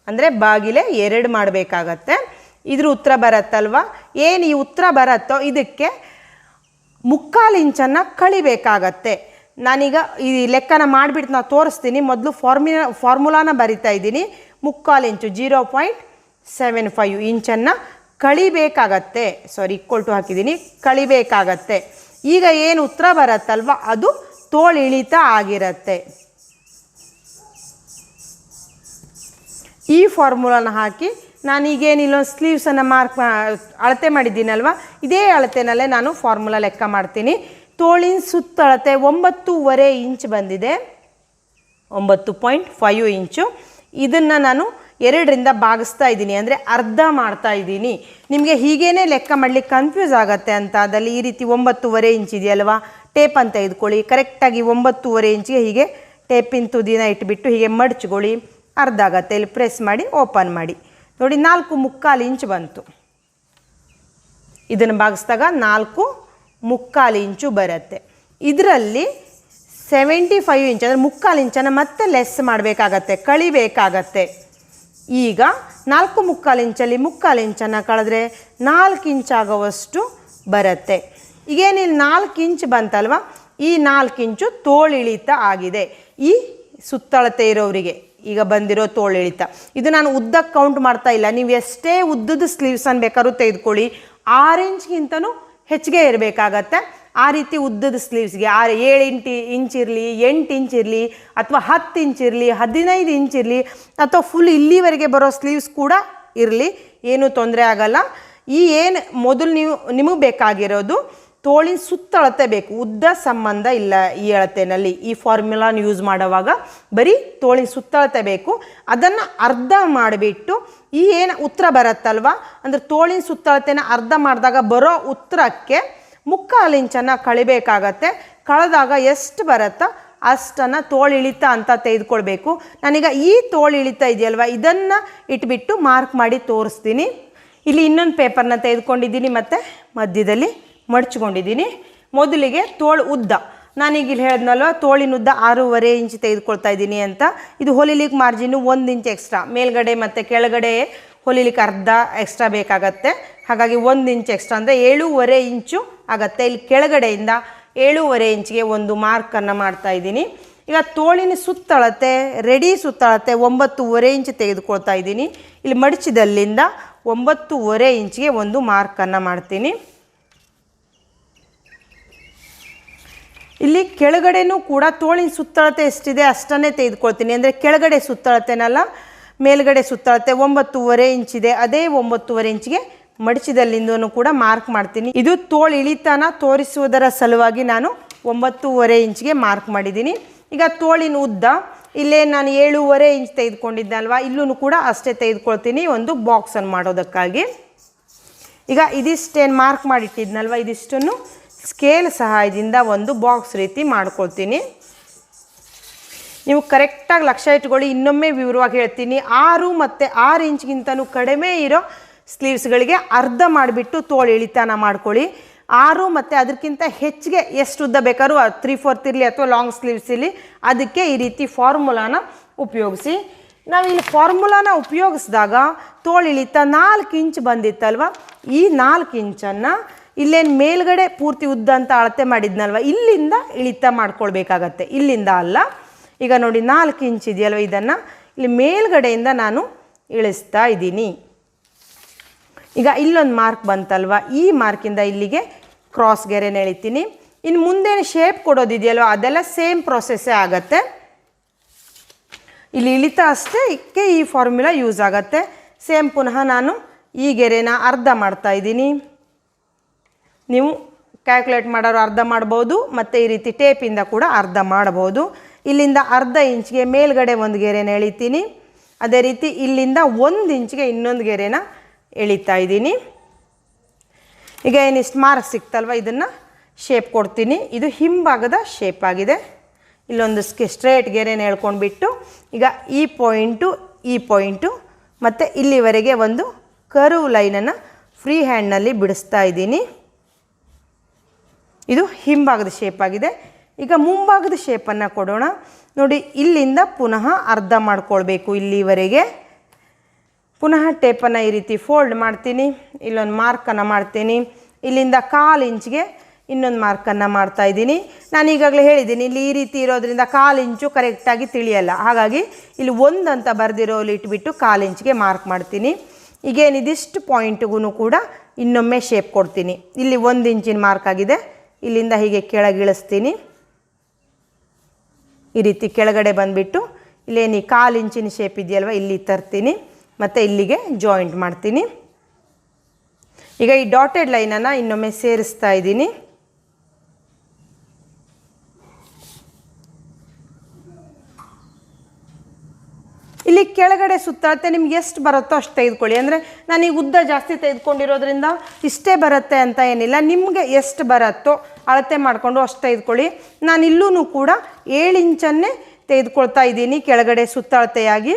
ಅಂದರೆ ಬಾಗಿಲೆ ಎರಡು ಮಾಡಬೇಕಾಗತ್ತೆ. ಇದ್ರ ಉತ್ತರ ಬರತ್ತಲ್ವ? ಏನು ಈ ಉತ್ತರ ಬರತ್ತೋ ಇದಕ್ಕೆ ಮುಕ್ಕಾಲು ಇಂಚನ್ನು ಕಳಿಬೇಕಾಗತ್ತೆ. ನಾನೀಗ ಈ ಲೆಕ್ಕನ ಮಾಡಿಬಿಟ್ಟು ನಾವು ತೋರಿಸ್ತೀನಿ. ಮೊದಲು ಫಾರ್ಮಿನ, ಫಾರ್ಮುಲಾನ ಬರಿತಾ ಇದ್ದೀನಿ. ಮುಕ್ಕಾಲು ಇಂಚು ಜೀರೋ ಪಾಯಿಂಟ್ ಸೆವೆನ್ ಫೈವ್ ಇಂಚನ್ನು ಕಳಿಬೇಕಾಗತ್ತೆ. ಸಾರಿ ಇಕ್ವಲ್ ಟು ಹಾಕಿದ್ದೀನಿ. ಕಳಿಬೇಕಾಗತ್ತೆ. ಈಗ ಏನು ಉತ್ತರ ಬರತ್ತಲ್ವ? ಅದು ತೋಳಿಳಿತ ಆಗಿರತ್ತೆ. ಈ ಫಾರ್ಮುಲಾನ ಹಾಕಿ ನಾನೀಗೇನು ಇಲ್ಲೊಂದು ಸ್ಲೀವ್ಸನ್ನು ಮಾರ್ಕ್ ಅಳತೆ ಮಾಡಿದ್ದೀನಲ್ವ? ಇದೇ ಅಳತೆನಲ್ಲೇ ನಾನು ಫಾರ್ಮುಲಾ ಲೆಕ್ಕ ಮಾಡ್ತೀನಿ. ತೋಳಿನ ಸುತ್ತ ಅಳತೆ ಒಂಬತ್ತೂವರೆ ಇಂಚ್ ಬಂದಿದೆ. ಒಂಬತ್ತು ಪಾಯಿಂಟ್ ಫೈವ್ ಇಂಚು. ಇದನ್ನು ನಾನು ಎರಡರಿಂದ ಭಾಗಿಸ್ತಾ ಇದ್ದೀನಿ. ಅಂದರೆ ಅರ್ಧ ಮಾಡ್ತಾ ಇದ್ದೀನಿ. ನಿಮಗೆ ಹೀಗೇ ಲೆಕ್ಕ ಮಾಡಲಿಕ್ಕೆ ಕನ್ಫ್ಯೂಸ್ ಆಗುತ್ತೆ ಅಂತ ಅದರಲ್ಲಿ ಈ ರೀತಿ ಒಂಬತ್ತೂವರೆ ಇಂಚ್ ಇದೆಯಲ್ವಾ? ಟೇಪ್ ಅಂತ ಇದ್ಕೊಳ್ಳಿ. ಕರೆಕ್ಟಾಗಿ ಒಂಬತ್ತೂವರೆ ಇಂಚಿಗೆ ಹೀಗೆ ಟೇಪಿನ ತುದಿನ ಇಟ್ಬಿಟ್ಟು ಹೀಗೆ ಮಡ್ಚ್ಕೊಳ್ಳಿ. ಅರ್ಧ ಆಗತ್ತೆ ಇಲ್ಲಿ ಪ್ರೆಸ್ ಮಾಡಿ ಓಪನ್ ಮಾಡಿ. ನೋಡಿ, ನಾಲ್ಕು ಮುಕ್ಕಾಲು ಇಂಚ್ ಬಂತು. ಇದನ್ನು ಭಾಗಿಸಿದಾಗ ನಾಲ್ಕು ಮುಕ್ಕಾಲು ಇಂಚು ಬರುತ್ತೆ. ಇದರಲ್ಲಿ ಸೆವೆಂಟಿ ಫೈವ್ ಇಂಚ್, ಅಂದರೆ ಮುಕ್ಕಾಲು ಇಂಚನ್ನು ಮತ್ತೆ ಲೆಸ್ ಮಾಡಬೇಕಾಗತ್ತೆ, ಕಳಿಬೇಕಾಗತ್ತೆ. ಈಗ ನಾಲ್ಕು ಮುಕ್ಕಾಲು ಇಂಚಲ್ಲಿ ಮುಕ್ಕಾಲು ಇಂಚನ್ನು ಕಳೆದ್ರೆ ನಾಲ್ಕು ಇಂಚ್ ಆಗುವಷ್ಟು ಬರುತ್ತೆ. ಈಗೇನಿಲ್ಲಿ, ನಾಲ್ಕು ಇಂಚ್ ಬಂತಲ್ವ? ಈ ನಾಲ್ಕು ಇಂಚು ತೋಳಿಳಿತ ಆಗಿದೆ. ಈ ಸುತ್ತಳತೆ ಇರೋರಿಗೆ. ಈಗ ಬಂದಿರೋ ತೋಳು ಎಳಿತ. ಇದು ನಾನು ಉದ್ದಕ್ಕೆ ಕೌಂಟ್ ಮಾಡ್ತಾ ಇಲ್ಲ. ನೀವು ಎಷ್ಟೇ ಉದ್ದದ ಸ್ಲೀವ್ಸನ್ನು ಬೇಕಾದ್ರೂ ತೆಗೆದುಕೊಳ್ಳಿ. ಆರು ಇಂಚ್ಗಿಂತನೂ ಹೆಚ್ಚಿಗೆ ಇರಬೇಕಾಗತ್ತೆ. ಆ ರೀತಿ ಉದ್ದದ ಸ್ಲೀವ್ಸ್ಗೆ ಆರು ಏಳು ಇಂಟಿ, ಇಂಚ್ ಇರಲಿ, ಎಂಟು ಇಂಚ್ ಇರಲಿ, ಅಥವಾ ಹತ್ತು ಇಂಚ್ ಇರಲಿ, ಹದಿನೈದು ಇಂಚ್ ಇರಲಿ, ಅಥವಾ ಫುಲ್ ಇಲ್ಲಿವರೆಗೆ ಬರೋ ಸ್ಲೀವ್ಸ್ ಕೂಡ ಇರಲಿ. ಏನೂ ತೊಂದರೆ ಆಗಲ್ಲ. ಈ ಏನು ಮೊದಲು ನೀವು, ನಿಮಗೆ ಬೇಕಾಗಿರೋದು ತೋಳಿನ ಸುತ್ತಳತೆ ಬೇಕು. ಉದ್ದ ಸಂಬಂಧ ಇಲ್ಲ ಈ ಅಳತೆನಲ್ಲಿ. ಈ ಫಾರ್ಮುಲಾನ ಯೂಸ್ ಮಾಡುವಾಗ ಬರೀ ತೋಳಿನ ಸುತ್ತಳತೆ ಬೇಕು. ಅದನ್ನು ಅರ್ಧ ಮಾಡಿಬಿಟ್ಟು ಈ ಏನು ಉತ್ತರ ಬರುತ್ತಲ್ವ? ಅಂದರೆ ತೋಳಿನ ಸುತ್ತಳತೆನ ಅರ್ಧ ಮಾಡಿದಾಗ ಬರೋ ಉತ್ತರಕ್ಕೆ ಮುಕ್ಕಾಲು ಇಂಚನ್ನು ಕಳಿಬೇಕಾಗತ್ತೆ. ಕಳೆದಾಗ ಎಷ್ಟು ಬರುತ್ತೋ? ಅಷ್ಟನ್ನು ತೋಳಿಳಿತ ಅಂತ ತೆಗೆದುಕೊಳ್ಬೇಕು. ನಾನೀಗ ಈ ತೋಳಿಳಿತ ಇದೆಯಲ್ವ? ಇದನ್ನು ಇಟ್ಬಿಟ್ಟು ಮಾರ್ಕ್ ಮಾಡಿ ತೋರಿಸ್ತೀನಿ. ಇಲ್ಲಿ ಇನ್ನೊಂದು ಪೇಪರ್ನ ತೆಗೆದುಕೊಂಡಿದ್ದೀನಿ ಮತ್ತು ಮಧ್ಯದಲ್ಲಿ. ಮಡ್ಚ್ಕೊಂಡಿದ್ದೀನಿ. ಮೊದಲಿಗೆ ತೋಳು ಉದ್ದ. ನಾನೀಗ ಇಲ್ಲಿ ಹೇಳಿದ್ನಲ್ವ, ತೋಳಿನ ಉದ್ದ ಆರೂವರೆ ಇಂಚ್ ತೆಗೆದುಕೊಳ್ತಾ ಇದ್ದೀನಿ ಅಂತ. ಇದು ಹೊಲಿಲಿಕ್ಕೆ ಮಾರ್ಜಿನ್ನು ಒಂದು ಇಂಚ್ ಎಕ್ಸ್ಟ್ರಾ. ಮೇಲ್ಗಡೆ ಮತ್ತು ಕೆಳಗಡೆ ಹೊಲಿಲಿಕ್ಕೆ ಅರ್ಧ ಎಕ್ಸ್ಟ್ರಾ ಬೇಕಾಗತ್ತೆ. ಹಾಗಾಗಿ ಒಂದು ಇಂಚ್ ಎಕ್ಸ್ಟ್ರಾ ಅಂದರೆ ಏಳೂವರೆ ಇಂಚು ಆಗತ್ತೆ. ಇಲ್ಲಿ ಕೆಳಗಡೆಯಿಂದ ಏಳೂವರೆ ಇಂಚ್ಗೆ ಒಂದು ಮಾರ್ಕನ್ನು ಮಾಡ್ತಾ ಇದ್ದೀನಿ. ಈಗ ತೋಳಿನ ಸುತ್ತಳತೆ, ರೆಡಿ ಸುತ್ತಳತೆ ಒಂಬತ್ತೂವರೆ ಇಂಚ್ ತೆಗೆದುಕೊಳ್ತಾ ಇದ್ದೀನಿ. ಇಲ್ಲಿ ಮಡಚಿದಲ್ಲಿಂದ ಒಂಬತ್ತೂವರೆ ಇಂಚ್ಗೆ ಒಂದು ಮಾರ್ಕನ್ನು ಮಾಡ್ತೀನಿ. ಇಲ್ಲಿ ಕೆಳಗಡೆನೂ ಕೂಡ ತೋಳಿನ ಸುತ್ತಳತೆ ಎಷ್ಟಿದೆ ಅಷ್ಟನ್ನೇ ತೆಗೆದುಕೊಳ್ತೀನಿ. ಅಂದರೆ ಕೆಳಗಡೆ ಸುತ್ತಳತೆನಲ್ಲ, ಮೇಲ್ಗಡೆ ಸುತ್ತಳತೆ ಒಂಬತ್ತೂವರೆ ಇಂಚಿದೆ. ಅದೇ ಒಂಬತ್ತೂವರೆ ಇಂಚಿಗೆ ಮಡಚಿದಲ್ಲಿಂದನೂ ಕೂಡ ಮಾರ್ಕ್ ಮಾಡ್ತೀನಿ. ಇದು ತೋಳು ಇಳಿತಾನ ತೋರಿಸುವುದರ ಸಲುವಾಗಿ ನಾನು ಒಂಬತ್ತೂವರೆ ಇಂಚಿಗೆ ಮಾರ್ಕ್ ಮಾಡಿದ್ದೀನಿ. ಈಗ ತೋಳಿನ ಉದ್ದ, ಇಲ್ಲೇ ನಾನು ಏಳೂವರೆ ಇಂಚ್ ತೆಗೆದುಕೊಂಡಿದ್ದಲ್ವಾ ಇಲ್ಲೂ ಕೂಡ ಅಷ್ಟೇ ತೆಗೆದುಕೊಳ್ತೀನಿ ಒಂದು ಬಾಕ್ಸನ್ನು ಮಾಡೋದಕ್ಕಾಗಿ. ಈಗ ಇದಿಷ್ಟೇನು ಮಾರ್ಕ್ ಮಾಡಿಟ್ಟಿದ್ನಲ್ವ ಇದಿಷ್ಟನ್ನು? ಸ್ಕೇಲ್ ಸಹಾಯದಿಂದ ಒಂದು ಬಾಕ್ಸ್ ರೀತಿ ಮಾಡ್ಕೊಳ್ತೀನಿ. ನೀವು ಕರೆಕ್ಟಾಗಿ ಲಕ್ಷ್ಯ ಇಟ್ಕೊಳ್ಳಿ, ಇನ್ನೊಮ್ಮೆ ವಿವರವಾಗಿ ಹೇಳ್ತೀನಿ. ಆರು ಮತ್ತು ಆರು ಇಂಚ್ಗಿಂತನೂ ಕಡಿಮೆ ಇರೋ ಸ್ಲೀವ್ಸ್ಗಳಿಗೆ ಅರ್ಧ ಮಾಡಿಬಿಟ್ಟು ತೋಳು ಇಳಿತಾನ ಮಾಡ್ಕೊಳ್ಳಿ. ಆರು ಮತ್ತು ಅದಕ್ಕಿಂತ ಹೆಚ್ಚಿಗೆ ಎಷ್ಟು ಉದ್ದ ಬೇಕಾದ್ರೂ ತ್ರೀ ಫೋರ್ತ್ ಇರಲಿ ಅಥವಾ ಲಾಂಗ್ ಸ್ಲೀವ್ಸ್ ಇರಲಿ, ಅದಕ್ಕೆ ಈ ರೀತಿ ಫಾರ್ಮುಲಾನ ಉಪಯೋಗಿಸಿ. ನಾವು ಇಲ್ಲಿ ಫಾರ್ಮುಲಾನ ಉಪಯೋಗಿಸಿದಾಗ ತೋಳು ಇಳಿತ ನಾಲ್ಕು ಇಂಚ್ ಬಂದಿತ್ತಲ್ವ? ಈ ನಾಲ್ಕು ಇಂಚನ್ನು ಇಲ್ಲೇನು ಮೇಲ್ಗಡೆ ಪೂರ್ತಿ ಉದ್ದ ಅಂತ ಅಳತೆ ಮಾಡಿದ್ನಲ್ವ? ಇಲ್ಲಿಂದ ಇಳಿತ ಮಾಡ್ಕೊಳ್ಬೇಕಾಗತ್ತೆ. ಇಲ್ಲಿಂದ ಅಲ್ಲ. ಈಗ ನೋಡಿ, ನಾಲ್ಕು ಇಂಚ್ ಇದೆಯಲ್ವ ಇದನ್ನು? ಇಲ್ಲಿ ಮೇಲ್ಗಡೆಯಿಂದ ನಾನು ಇಳಿಸ್ತಾ ಇದ್ದೀನಿ. ಈಗ ಇಲ್ಲೊಂದು ಮಾರ್ಕ್ ಬಂತಲ್ವ? ಈ ಮಾರ್ಕಿಂದ ಇಲ್ಲಿಗೆ ಕ್ರಾಸ್ ಗೆರೆನ ಎಳಿತೀನಿ. ಇನ್ನು ಮುಂದೇನು ಶೇಪ್ ಕೊಡೋದಿದೆಯಲ್ವ ಅದೆಲ್ಲ ಸೇಮ್ ಪ್ರೊಸೆಸ್ಸೇ ಆಗತ್ತೆ. ಇಲ್ಲಿ ಇಳಿತ ಅಷ್ಟೇ ಇಕ್ಕೆ ಈ ಫಾರ್ಮುಲಾ ಯೂಸ್ ಆಗುತ್ತೆ. ಸೇಮ್ ಪುನಃ ನಾನು ಈ ಗೆರೆನ ಅರ್ಧ ಮಾಡ್ತಾ ಇದ್ದೀನಿ. ನೀವು ಕ್ಯಾಲ್ಕುಲೇಟ್ ಮಾಡೋರು ಅರ್ಧ ಮಾಡ್ಬೋದು, ಮತ್ತು ಈ ರೀತಿ ಟೇಪಿಂದ ಕೂಡ ಅರ್ಧ ಮಾಡ್ಬೋದು ಇಲ್ಲಿಂದ ಅರ್ಧ ಇಂಚ್ಗೆ ಮೇಲ್ಗಡೆ ಒಂದು ಗೆರೆನ ಎಳಿತೀನಿ. ಅದೇ ರೀತಿ ಇಲ್ಲಿಂದ ಒಂದು ಇಂಚ್ಗೆ ಇನ್ನೊಂದು ಗೆರೆನ ಎಳಿತಾ ಇದ್ದೀನಿ. ಈಗ ಏನಿಷ್ಟು ಮಾರ್ಕ್ ಸಿಕ್ತಲ್ವ, ಇದನ್ನು ಶೇಪ್ ಕೊಡ್ತೀನಿ. ಇದು ಹಿಂಭಾಗದ ಶೇಪ್ ಆಗಿದೆ. ಇಲ್ಲೊಂದು ಸ್ಕೆ ಸ್ಟ್ರೇಟ್ ಗೆರೆನ ಹೇಳ್ಕೊಂಡ್ಬಿಟ್ಟು ಈಗ ಈ ಪಾಯಿಂಟು ಈ ಪಾಯಿಂಟು ಮತ್ತು ಇಲ್ಲಿವರೆಗೆ ಒಂದು ಕರು ಲೈನನ್ನು ಫ್ರೀ ಹ್ಯಾಂಡ್ನಲ್ಲಿ ಬಿಡಿಸ್ತಾ ಇದ್ದೀನಿ. ಇದು ಹಿಂಭಾಗದ ಶೇಪ್ ಆಗಿದೆ. ಈಗ ಮುಂಭಾಗದ ಶೇಪನ್ನು ಕೊಡೋಣ. ನೋಡಿ, ಇಲ್ಲಿಂದ ಪುನಃ ಅರ್ಧ ಮಾಡ್ಕೊಳ್ಬೇಕು ಇಲ್ಲಿವರೆಗೆ. ಪುನಃ ಟೇಪನ್ನು ಈ ರೀತಿ ಫೋಲ್ಡ್ ಮಾಡ್ತೀನಿ. ಇಲ್ಲೊಂದು ಮಾರ್ಕನ್ನು ಮಾಡ್ತೀನಿ. ಇಲ್ಲಿಂದ ಕಾಲು ಇಂಚ್ಗೆ ಇನ್ನೊಂದು ಮಾರ್ಕನ್ನು ಮಾಡ್ತಾ ಇದ್ದೀನಿ. ನಾನು ಈಗಾಗಲೇ ಹೇಳಿದ್ದೀನಿ, ಇಲ್ಲಿ ಈ ರೀತಿ ಇರೋದ್ರಿಂದ ಕಾಲು ಇಂಚು ಕರೆಕ್ಟಾಗಿ ತಿಳಿಯಲ್ಲ. ಹಾಗಾಗಿ ಇಲ್ಲಿ ಒಂದು ಅಂತ ಬರೆದಿರೋ ಅಲ್ಲಿ ಇಟ್ಬಿಟ್ಟು ಕಾಲು ಇಂಚ್ಗೆ ಮಾರ್ಕ್ ಮಾಡ್ತೀನಿ. ಈಗೇನಿದಿಷ್ಟು ಪಾಯಿಂಟ್ಗೂ ಕೂಡ ಇನ್ನೊಮ್ಮೆ ಶೇಪ್ ಕೊಡ್ತೀನಿ. ಇಲ್ಲಿ ಒಂದು ಇಂಚಿನ ಮಾರ್ಕ್ ಆಗಿದೆ. ಇಲ್ಲಿಂದ ಹೀಗೆ ಕೆಳಗಿಳಿಸ್ತೀನಿ. ಈ ರೀತಿ ಕೆಳಗಡೆ ಬಂದುಬಿಟ್ಟು ಇಲ್ಲೇನು ಕಾಲು ಇಂಚಿನ ಶೇಪ್ ಇದೆಯಲ್ವ, ಇಲ್ಲಿ ತರ್ತೀನಿ. ಮತ್ತು ಇಲ್ಲಿಗೆ ಜಾಯಿಂಟ್ ಮಾಡ್ತೀನಿ. ಈಗ ಈ ಡಾಟೆಡ್ ಲೈನನ್ನು ಇನ್ನೊಮ್ಮೆ ಸೇರಿಸ್ತಾ ಇದ್ದೀನಿ. ಇಲ್ಲಿ ಕೆಳಗಡೆ ಸುತ್ತಳತೆ ನಿಮ್ಗೆ ಎಷ್ಟು ಬರುತ್ತೋ ಅಷ್ಟು ತೆಗೆದುಕೊಳ್ಳಿ. ಅಂದರೆ ನನಗೆ ಉದ್ದ ಜಾಸ್ತಿ ತೆಗೆದುಕೊಂಡಿರೋದ್ರಿಂದ ಇಷ್ಟೇ ಬರುತ್ತೆ ಅಂತ ಏನಿಲ್ಲ. ನಿಮಗೆ ಎಷ್ಟು ಬರುತ್ತೋ ಅಳತೆ ಮಾಡಿಕೊಂಡು ಅಷ್ಟು ತೆಗೆದುಕೊಳ್ಳಿ. ನಾನು ಇಲ್ಲೂ ಕೂಡ ಏಳು ಇಂಚನ್ನೇ ತೆಗೆದುಕೊಳ್ತಾ ಇದ್ದೀನಿ ಕೆಳಗಡೆ ಸುತ್ತಳತೆಯಾಗಿ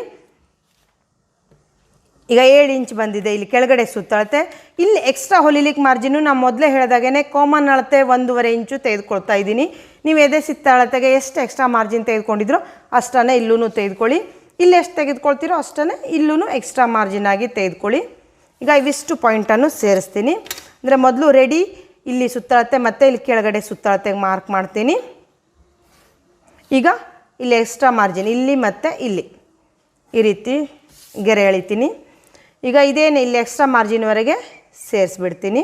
ಈಗ ಏಳು ಇಂಚ್ ಬಂದಿದೆ ಇಲ್ಲಿ ಕೆಳಗಡೆ ಸುತ್ತಳತೆ ಇಲ್ಲಿ ಎಕ್ಸ್ಟ್ರಾ ಹೊಲಿಲಿಕ್ಕೆ ಮಾರ್ಜಿನು ನಾನು ಮೊದಲೇ ಹೇಳಿದಾಗೇ ಕಾಮನ್ ಅಳತೆ ಒಂದೂವರೆ ಇಂಚು ತೆಗೆದುಕೊಳ್ತಾ ಇದ್ದೀನಿ. ನೀವು ಎದೆ ಸಿತ್ತಳತೆಗೆ ಎಷ್ಟು ಎಕ್ಸ್ಟ್ರಾ ಮಾರ್ಜಿನ್ ತೆಗೆದುಕೊಂಡಿದ್ರೋ ಅಷ್ಟನ್ನೇ ಇಲ್ಲೂ ತೆಗೆದುಕೊಳ್ಳಿ. ಇಲ್ಲಿ ಎಷ್ಟು ತೆಗೆದುಕೊಳ್ತೀರೋ ಅಷ್ಟೇ ಇಲ್ಲೂ ಎಕ್ಸ್ಟ್ರಾ ಮಾರ್ಜಿನ್ ಆಗಿ ತೆಗೆದುಕೊಳ್ಳಿ. ಈಗ ಇವಿಷ್ಟು ಪಾಯಿಂಟನ್ನು ಸೇರಿಸ್ತೀನಿ. ಅಂದರೆ ಮೊದಲು ರೆಡಿ ಇಲ್ಲಿ ಸುತ್ತಳತೆ ಮತ್ತು ಇಲ್ಲಿ ಕೆಳಗಡೆ ಸುತ್ತಳತೆಗೆ ಮಾರ್ಕ್ ಮಾಡ್ತೀನಿ. ಈಗ ಇಲ್ಲಿ ಎಕ್ಸ್ಟ್ರಾ ಮಾರ್ಜಿನ್ ಇಲ್ಲಿ ಮತ್ತು ಇಲ್ಲಿ. ಈ ರೀತಿ ಗೆರೆ ಎಳಿತೀನಿ. ಈಗ ಇದೇನು ಇಲ್ಲಿ ಎಕ್ಸ್ಟ್ರಾ ಮಾರ್ಜಿನ್ವರೆಗೆ ಸೇರಿಸ್ಬಿಡ್ತೀನಿ.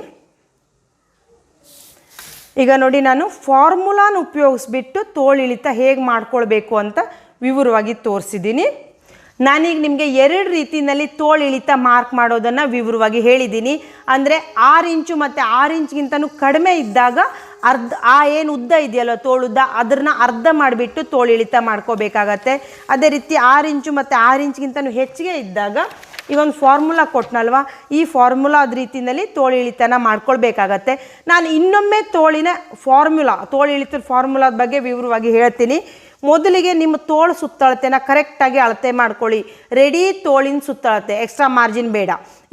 ಈಗ ನೋಡಿ ನಾನು ಫಾರ್ಮುಲಾನ ಉಪಯೋಗಿಸ್ಬಿಟ್ಟು ತೋಳಿಳಿತ ಹೇಗೆ ಮಾಡ್ಕೊಳ್ಬೇಕು ಅಂತ ವಿವರವಾಗಿ ತೋರಿಸಿದ್ದೀನಿ. ನಾನೀಗ ನಿಮಗೆ ಎರಡು ರೀತಿಯಲ್ಲಿ ತೋಳು ಇಳಿತ ಮಾರ್ಕ್ ಮಾಡೋದನ್ನು ವಿವರವಾಗಿ ಹೇಳಿದ್ದೀನಿ. ಅಂದರೆ ಆರು ಇಂಚು ಮತ್ತು ಆರು ಇಂಚ್ಗಿಂತನೂ ಕಡಿಮೆ ಇದ್ದಾಗ ಅರ್ಧ, ಆ ಏನು ಉದ್ದ ಇದೆಯಲ್ಲ ತೋಳು ಉದ್ದ ಅದನ್ನ ಅರ್ಧ ಮಾಡಿಬಿಟ್ಟು ತೋಳು ಇಳಿತ ಮಾಡ್ಕೋಬೇಕಾಗತ್ತೆ. ಅದೇ ರೀತಿ ಆರು ಇಂಚು ಮತ್ತು ಆರು ಇಂಚ್ಗಿಂತನೂ ಹೆಚ್ಚಿಗೆ ಇದ್ದಾಗ ಈ ಒಂದು ಫಾರ್ಮುಲಾ ಕೊಟ್ಟನಲ್ವ ಈ ಫಾರ್ಮುಲಾದ ರೀತಿಯಲ್ಲಿ ತೋಳು ಇಳಿತನ ಮಾಡ್ಕೊಳ್ಬೇಕಾಗತ್ತೆ. ನಾನು ಇನ್ನೊಮ್ಮೆ ತೋಳಿನ ಫಾರ್ಮುಲಾ ತೋಳು ಇಳಿತದ ಫಾರ್ಮುಲಾದ ಬಗ್ಗೆ ವಿವರವಾಗಿ ಹೇಳ್ತೀನಿ. ಮೊದಲಿಗೆ ನಿಮ್ಮ ತೋಳು ಸುತ್ತಳತೆನ ಕರೆಕ್ಟಾಗಿ ಅಳತೆ ಮಾಡ್ಕೊಳ್ಳಿ. ರೆಡಿ ತೋಳಿನ ಸುತ್ತಳತೆ ಎಕ್ಸ್ಟ್ರಾ ಮಾರ್ಜಿನ್ ಬೇಡ.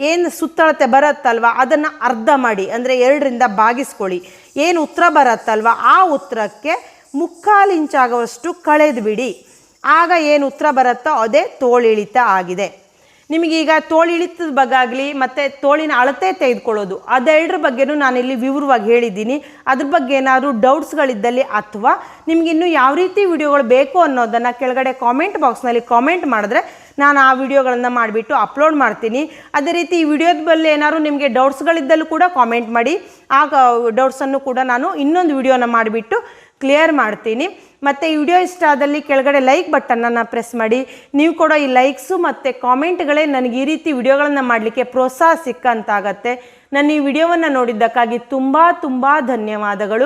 ಏನು ಸುತ್ತಳತೆ ಬರುತ್ತಲ್ವ? ಅದನ್ನು ಅರ್ಧ ಮಾಡಿ, ಅಂದರೆ ಎರಡರಿಂದ ಭಾಗಿಸ್ಕೊಳ್ಳಿ. ಏನು ಉತ್ತರ ಬರುತ್ತಲ್ವ? ಆ ಉತ್ತರಕ್ಕೆ ಮುಕ್ಕಾಲು ಇಂಚಾಗುವಷ್ಟು ಕಳೆದು ಬಿಡಿ ಆಗ ಏನು ಉತ್ತರ ಬರುತ್ತೋ ಅದೇ ತೋಳಿಳಿತ ಆಗಿದೆ. ನಿಮಗೀಗ ತೋಳಿಳಿತದ ಬಗ್ಗೆ ಆಗಲಿ ಮತ್ತು ತೋಳಿನ ಅಳತೆ ತೆಗೆದುಕೊಳ್ಳೋದು ಅದೆರಡರ ಬಗ್ಗೆನೂ ನಾನಿಲ್ಲಿ ವಿವರವಾಗಿ ಹೇಳಿದ್ದೀನಿ. ಅದ್ರ ಬಗ್ಗೆ ಏನಾದರೂ ಡೌಟ್ಸ್ಗಳಿದ್ದಲ್ಲಿ ಅಥವಾ ನಿಮಗಿನ್ನೂ ಯಾವ ರೀತಿ ವಿಡಿಯೋಗಳು ಬೇಕು ಅನ್ನೋದನ್ನು ಕೆಳಗಡೆ ಕಾಮೆಂಟ್ ಬಾಕ್ಸ್ನಲ್ಲಿ ಕಾಮೆಂಟ್ ಮಾಡಿದ್ರೆ ನಾನು ಆ ವಿಡಿಯೋಗಳನ್ನು ಮಾಡಿಬಿಟ್ಟು ಅಪ್ಲೋಡ್ ಮಾಡ್ತೀನಿ. ಅದೇ ರೀತಿ ಈ ವಿಡಿಯೋದ ಬಲ್ಲಿ ಏನಾದ್ರು ನಿಮಗೆ ಡೌಟ್ಸ್ಗಳಿದ್ದಲ್ಲೂ ಕೂಡ ಕಾಮೆಂಟ್ ಮಾಡಿ ಆ ಡೌಟ್ಸನ್ನು ಕೂಡ ನಾನು ಇನ್ನೊಂದು ವಿಡಿಯೋನ ಮಾಡಿಬಿಟ್ಟು ಕ್ಲಿಯರ್ ಮಾಡ್ತೀನಿ. ಮತ್ತು ಈ ವಿಡಿಯೋ ಇಷ್ಟ ಆದಲ್ಲಿ ಕೆಳಗಡೆ ಲೈಕ್ ಬಟನನ್ನು ಪ್ರೆಸ್ ಮಾಡಿ. ನೀವು ಕೊಡೋ ಈ ಲೈಕ್ಸು ಮತ್ತು ಕಾಮೆಂಟ್ಗಳೇ ನನಗೆ ಈ ರೀತಿ ವಿಡಿಯೋಗಳನ್ನು ಮಾಡಲಿಕ್ಕೆ ಪ್ರೋತ್ಸಾಹ ಸಿಕ್ಕಂತಾಗತ್ತೆ. ನನ್ನ ಈ ವಿಡಿಯೋವನ್ನು ನೋಡಿದ್ದಕ್ಕಾಗಿ ತುಂಬ ತುಂಬ ಧನ್ಯವಾದಗಳು.